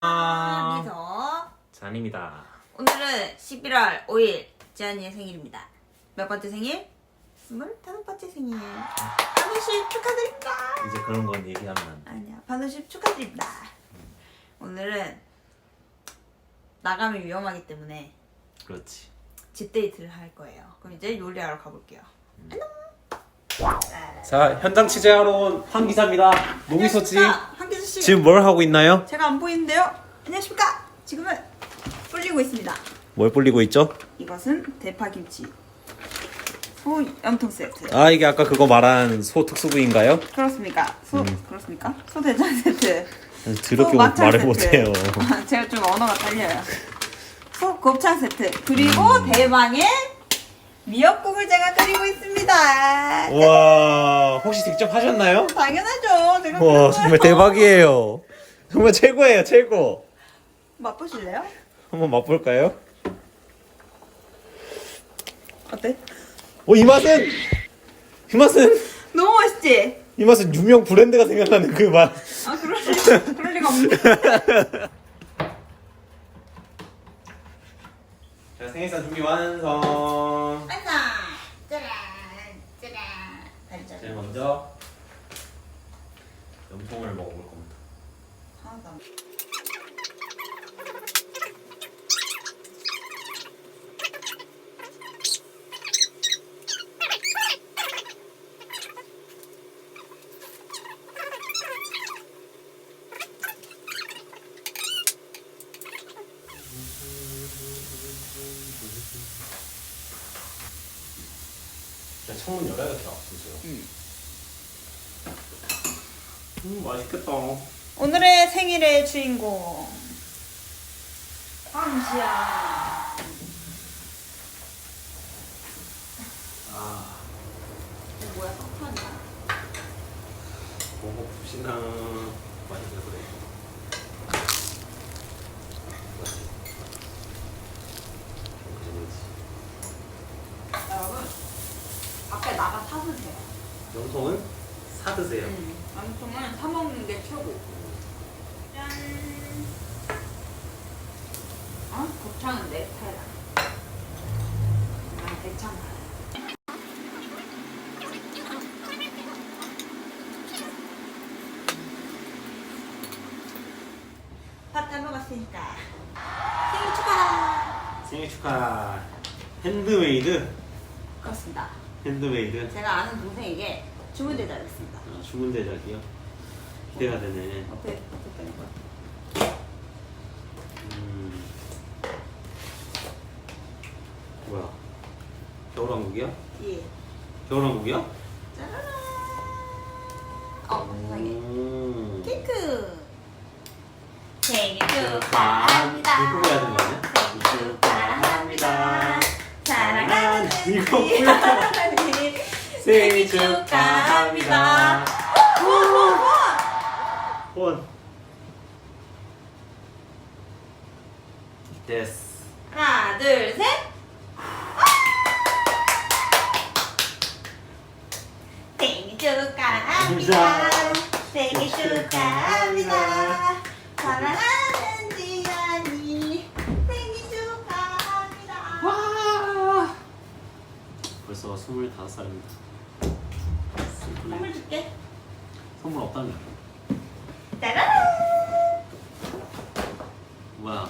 아, 미서 잔입니다. 오늘은 11월 5일 지안이의 생일입니다. 몇 번째 생일? 25번째 생일. 반우십 축하드립니다. 이제 그런 건 얘기하면 안 돼. 아니야, 반우십 축하드립니다. 오늘은 나가면 위험하기 때문에 그렇지. 집데이트를 할 거예요. 그럼 이제 요리하러 가볼게요. 자 현장 취재하러 온 황 기사입니다. 노미소지 한기수 씨. 지금 뭘 하고 있나요? 제가 안 보이는데요. 안녕하십니까? 지금은 불리고 있습니다. 뭘 불리고 있죠? 이것은 대파김치 소 염통 세트. 아 이게 아까 그거 말한 소 특수부인가요? 그렇습니까? 소 그렇습니까? 소 대장 세트. 드럽게 막창 말을 세트. 못해요. 아, 제가 좀 언어가 딸려요. 소 곱창 세트 그리고 대망의 미역국을 제가 끓이고 있습니다. 와 혹시 직접 하셨나요? 당연하죠. 제가 와. 정말 대박이에요. 정말 최고예요 최고. 맛보실래요? 한번 맛볼까요? 어때? 어이 맛은 이 맛은 너무 맛있지? 이 맛은 유명 브랜드가 생각나는 그 맛. 아 그럴 리 그럴 리가 없는 자 생일상 준비 완성. 완성. 짜란 짜란. 제일 먼저 염통을 먹어볼 겁니다. 하나도 안. 진짜. 응. 음 맛있겠다. 오늘의 생일의 주인공 황시야 아 이거 뭐야 석탄이야 먹어 봅시다. 맛있어 그래. 맛있지. 그지 그지. 여러분 밖에 나가 사드세요 염통은 사 드세요. 음, 엄청은 사 먹는 게 최고 짠 어? 곱창은 내 스타일 난 대창 밥잘 먹었으니까 생일 축하 생일 축하. 핸드메이드. 그렇습니다 핸드메이드. 제가 아는 동생에게 주문 대접했습니다 아, 주문 대작이요. 기대가 되네. 어때? 어땠다는 거야? 음. 뭐야? 겨울왕국이야? 예 겨울왕국이야? 짜라란 어 세상에 음. 케이크 생일 축하합니다. 이거 해야 되는 거 아니야? 생일 축하합니다 사랑하는 이거 뭐야? 생일 축하합니다. 원. 됐어. 하나 둘 셋 생일 축하합니다 생일 축하합니다 사랑하는 지안이 생일 축하합니다 와. 벌써 25살입니다. 선물 줄게 선물 없다며. 짜라란 뭐야?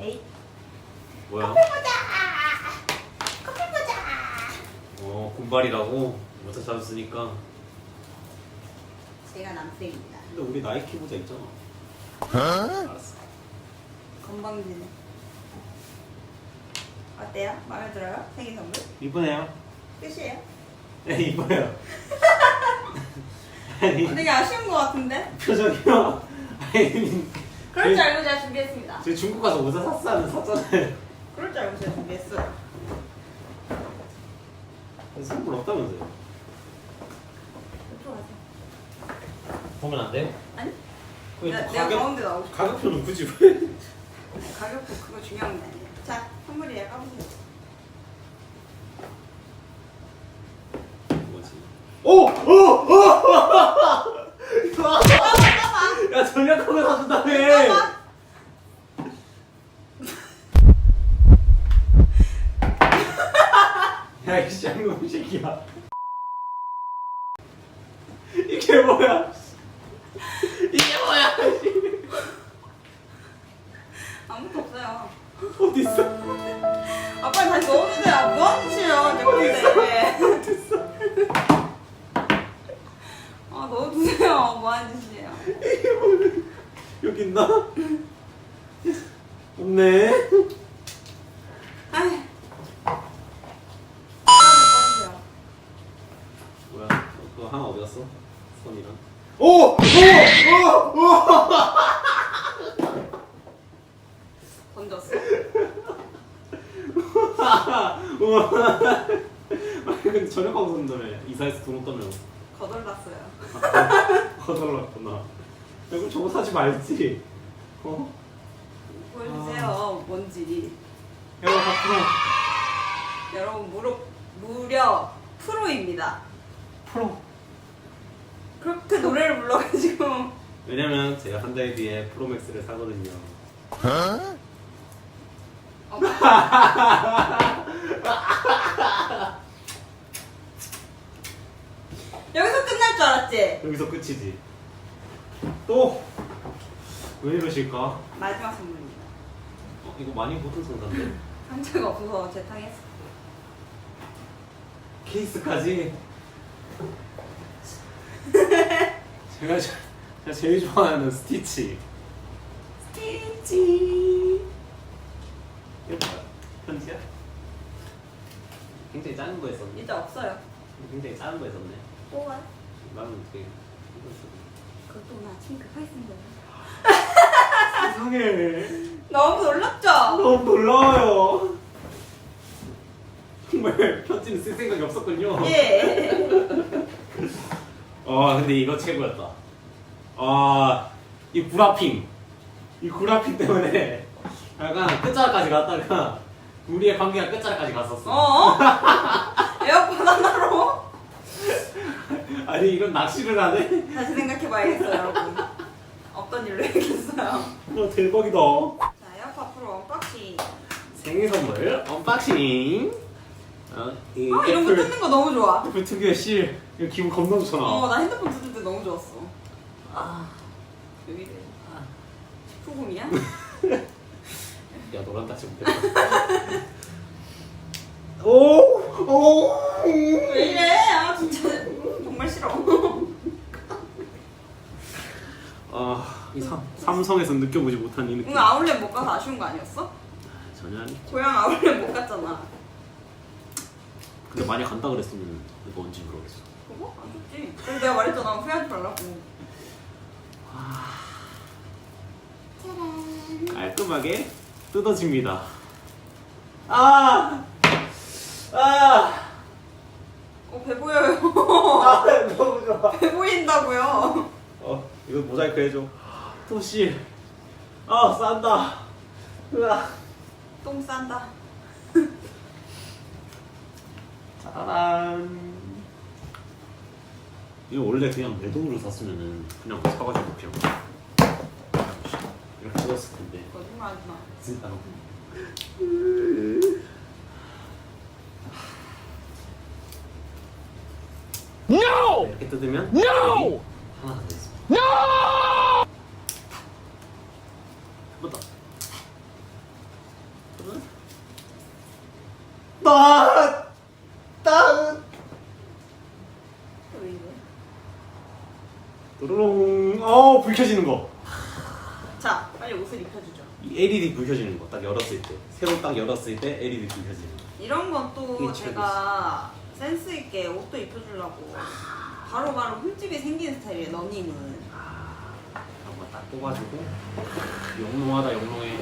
에이 뭐야? 보자 커피 보자 어, 군발이라고 모자 잡았으니까. 제가 남생입니다 근데 우리 나이키 모자 있잖아. 알았어. 건방지네 어때요? 마음에 들어요? 생일 선물? 이쁘네요. 끝이에요? 네, 이뻐요. 아니, 되게 아쉬운 것 같은데? 표정이요. 아니, 그럴 줄 알고 제가 준비했습니다 저 중국 가서 모자 샀어는 샀잖아요. 그럴 줄 알고 제가 준비했어요 선물 없다면서요? 이쪽으로 가세요 보면 안 돼요? 아니? 내가, 또 내가 가격, 가운데 나오고 싶어 가격표는 굳이 왜? 가격도 그거 중요한 게 아니에요 자 선물이에요 까보세요 뭐지? 오! 오! 오! 아, 잠깐만 선물 사준다며. 야이 쌍놈 새끼야 이게 뭐야 이게 뭐야 아무것도 없어요. 어딨어 아빠 다시 넣어주세요. 뭐 하는 짓이에요? 내 건데. 어딨어 아 넣어주세요. 뭐 하는 짓이에요? 이게 뭐야 여기 있나? 없네 아이. 꺼주세요. 뭐야 그거 하나 어디 갔어? 손이랑 오! 오! 오! 오! 던졌어. 우와 아니 근데 저녁하고 산다며 이사해서 돈 없다며 거덜났어요. 거덜났구나 이거 저거 사지 말지 어? 보여주세요. 뭔지. 야 앞으로 여러분 무려 무려 프로입니다. 프로 그렇게 노래를 불러가지고 왜냐면 제가 한 달 뒤에 프로맥스를 사거든요 어, 여기서 끝날 줄 알았지? 여기서 끝이지 또? 왜 이러실까? 마지막 선물입니다. 어, 이거 많이 보던 상자인데 상처가 없어서 재탕했어. 케이스까지 제가, 제- 제가 제일 좋아하는 스티치 스티치 이거 뭐야? 편지야? 굉장히 작은 거 했었네 이제 없어요. 굉장히 작은 거 했었네 또 와요? 나는 쓰고. 그것도 나 거야. 세상에 너무 놀랍죠? 너무 놀라워요 정말 편지는 쓸 생각이 없었군요 예. 아 근데 이거 최고였다. 아이 구라핑 이 구라핑 때문에 약간 끝자락까지 갔다가 우리의 관계가 끝자락까지 갔었어. 어? 에어컨 하나로? 아니 이건 낚시를 하네. 다시 생각해봐야겠어요, 여러분. 없던 일로 해야겠어요. 어 대박이다. 자, 에어컨 앞으로 언박싱. 생일 선물 언박싱. 어, 이 아, 이런 거 애플 뜯는 거 너무 좋아. 애플 특유의 실 이거 기분 겁나 좋잖아. 어, 나 핸드폰 뜯을 때 너무 좋았어. 아, 왜 이래? 소금이야? 야 같이 못했다. 오, 오. 왜 이래? 아, 진짜 싫어. 아, 이 삼, 삼성에서 느껴보지 못한 이 느낌. 오늘 아울렛 못 가서 아쉬운 거 아니었어? 전혀 아니. 고향 아울렛 못 갔잖아. 근데 만약 간다 그랬으면 이거 언제 모르겠어. 그거? 안 좋지. 그래서 내가 말했잖아. 후회하지 말라고. 깔끔하게 뜯어집니다. 아, 아, 어, 배 보여요. 아, 너무 좋아. 배 보인다고요. 어, 이거 모자이크 해줘. 토시, 아, 싼다. 으아, 똥 싼다. 짜란. 이거 원래 그냥 내 돈으로 샀으면은 그냥 사가지고 그냥 이렇게 뜯었을 텐데. 거짓말 하지 마. 진짜. No! 이렇게 뜯으면 No! 하나 더 있어. No! 한번 더. 나, 나, 왜 이래? 도로롱. 어, 불 켜지는 거. 자, 빨리 옷을 입혀주죠. 이 LED 불 켜지는 거. 딱 열었을 때. 새로 딱 열었을 때 LED 불 켜지는 거. 이런 건 또 이게 제가 센스 있게 옷도 입혀주려고 바로바로 흠집이 생기는 스타일이에요. 너님은. 아, 한번 딱 뽑아주고. 영롱하다, 영롱해.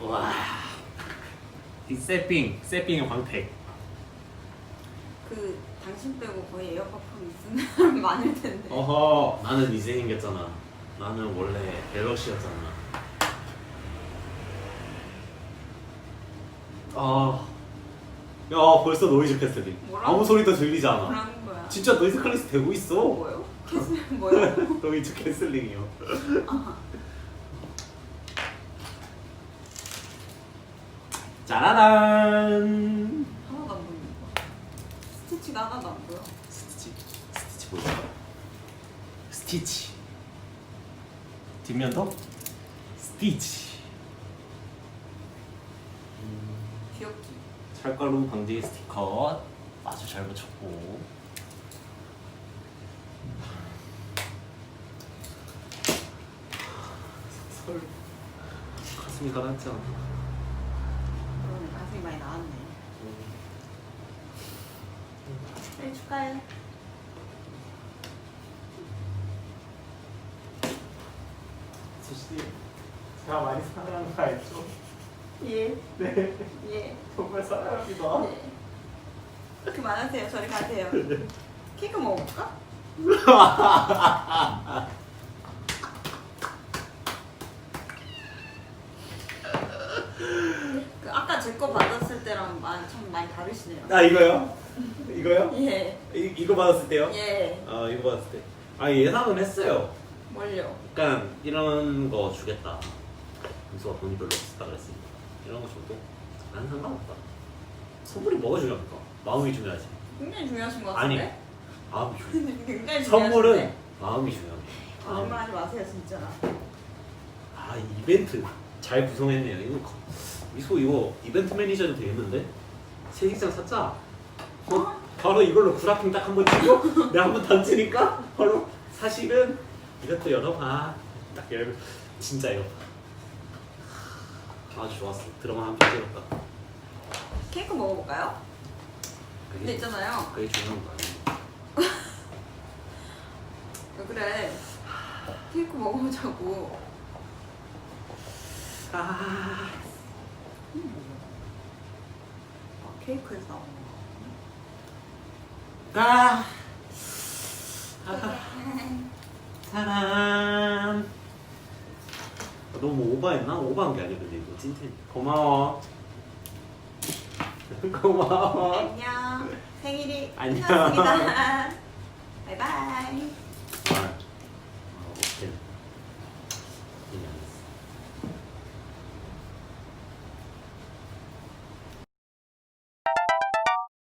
와. 이 세핑, 세핑의 광택. 그 당신 빼고 거의 에어파품 있는 사람 많을 텐데. 어허 나는 이제 생겼잖아 나는 원래 갤럭시였잖아 아, 야 벌써 노이즈 뭐라고? 아무 소리도 들리지 않아 거야? 진짜 노이즈 클래스 되고 있어. 뭐요? 캐슬 뭐요? 노이즈 캔슬링이요. 짜라란. 하나도 안 보이는 거. 스티치가 하나도 안 보여. 스티치. 스티치 보여. 스티치. 뒷면도 스티치. 귀엽지? 철가루 방지 스티커 아주 잘 붙였고. 설 가슴이 가라앉지 않아. 그러네. 가슴이 많이 나왔네. 네, 축하해. 수씨, 제가 많이 사랑하는 거 알죠? 예. 네, 예. 정말 사랑합니다. 예. 그만하세요. 저리 가세요. 케이크 먹어볼까? 그 아까 제 거 받았을 때랑 많이, 참 많이 다르시네요. 아 이거요? 이거요? 예. 이, 이거 받았을 때요? 예. 아 이거 받았을 때. 아 예상은 했어요. 뭘요? 약간 이런 거 주겠다. 민수가 돈이 별로 없었다 그랬으니까 이런 거 줘도 난 상관없다. 선물이 뭐가 중요합니까? 마음이 중요하지. 굉장히 중요하신 것 아니 같은데? 마음이 중요. 굉장히 중요하신데? 선물은 마음이 중요합니다. 마음. 거짓말하지 마세요 진짜. 아 이벤트 잘 구성했네요. 이거 거- 미소 이거 이벤트 매니저도 되겠는데? 세식장 샀자. 어? 바로 이걸로 구라핑 딱 한번 치고 내가 한번 던지니까 바로 사실은 이것도 열어봐. 딱 열고 진짜 이거 아주 좋았어. 드라마 한편 찍었다. 케이크 먹어볼까요? 근데 그게, 있잖아요. 그게 중요한 거 아니야? 왜 그래? 케이크 먹어보자고. 아, 아, 케이크에서 나오는 거. 아, 아, 사람. 너무 오버했나? 오버한 게 아니야 근데 이거 찐텐. 고마워. 고마워. 안녕. 생일이 안녕. 끝났습니다. 바이바이.